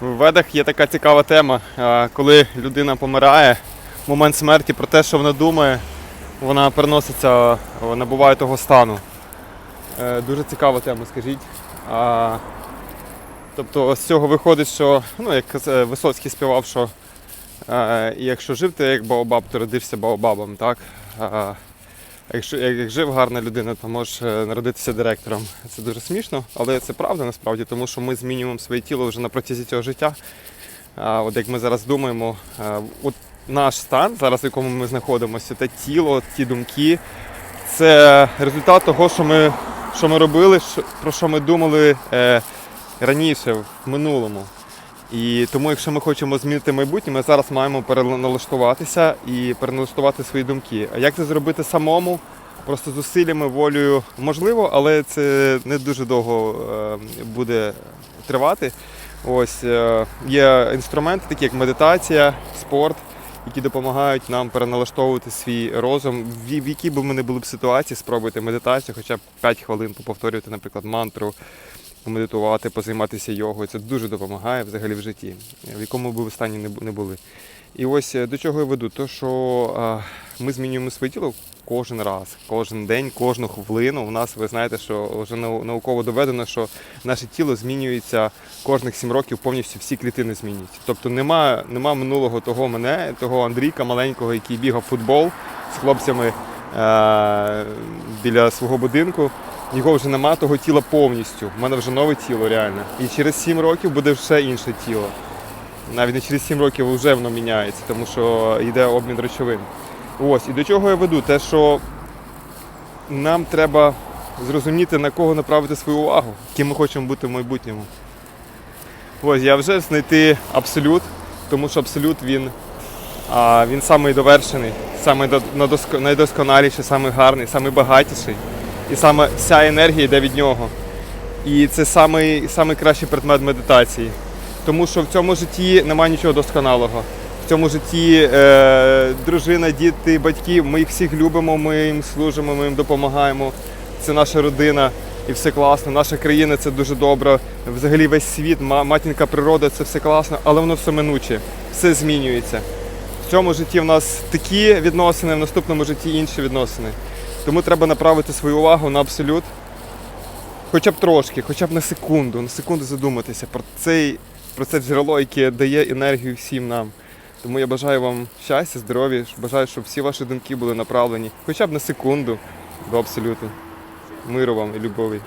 В ведах є така цікава тема, коли людина помирає, момент смерті про те, що вона думає, вона переноситься, набуває того стану. Е, Дуже цікава тема, скажіть. Тобто з цього виходить, що, ну, як е, Висоцький співав, що е, якщо жив ти як Баобаб, то родишся Баобабом, так? Якщо як, жив гарна людина, то можеш е, народитися директором. Це дуже смішно, але це правда насправді, тому що ми змінюємо своє тіло вже на протязі цього життя. А, от як ми зараз думаємо, е, от наш стан, зараз в якому ми знаходимося, те тіло, ті думки, це результат того, що ми, що ми робили, про що ми думали е, раніше, в минулому. І тому, якщо ми хочемо змінити майбутнє, ми зараз маємо переналаштуватися і переналаштувати свої думки. А як це зробити самому? Просто зусиллями, волею можливо, але це не дуже довго е, буде тривати. Ось е, є інструменти, такі як медитація, спорт, які допомагають нам переналаштовувати свій розум. В якій би ми не були б ситуації, спробуйте медитацію, хоча б 5 хвилин повторювати, наприклад, мантру, помедитувати, позайматися йогою. Це дуже допомагає взагалі в житті, в якому би ви стані не були. І ось е, до чого я веду, то що е, ми змінюємо своє тіло кожен раз, кожен день, кожну хвилину. У нас ви знаєте, що вже нау- науково доведено, що наше тіло змінюється кожних 7 років, повністю всі клітини змінюються. Тобто нема, нема минулого того мене, того Андрійка маленького, який бігав в футбол з хлопцями е- біля свого будинку. Його вже нема того тіла повністю. У мене вже нове тіло реально. І через 7 років буде все інше тіло. Навіть не через 7 років вже воно міняється, тому що йде обмін речовин. Ось, і до чого я веду? Те, що нам треба зрозуміти, на кого направити свою увагу, ким ми хочемо бути в майбутньому. Ось, я вже знайти абсолют, тому що абсолют він, а, він самий довершений, самий до- найдосконаліший, самий гарний. І саме вся енергія йде від нього. І це самий, самий кращий предмет медитації. Тому що в цьому житті немає нічого досконалого. В цьому житті е, дружина, діти, батьки, ми їх всіх любимо, ми їм служимо, ми їм допомагаємо. Це наша родина і все класно. Наша країна це дуже добре. Взагалі весь світ, матінка природа, це все класно, але воно все минуче, все змінюється. В цьому житті в нас такі відносини, в наступному житті інші відносини. Тому треба направити свою увагу на абсолют, хоча б трошки, хоча б на секунду, на секунду задуматися про цей, про це джерело, яке дає енергію всім нам. Тому я бажаю вам щастя, здоров'я, бажаю, щоб всі ваші думки були направлені хоча б на секунду до абсолюту. Миру вам і любові.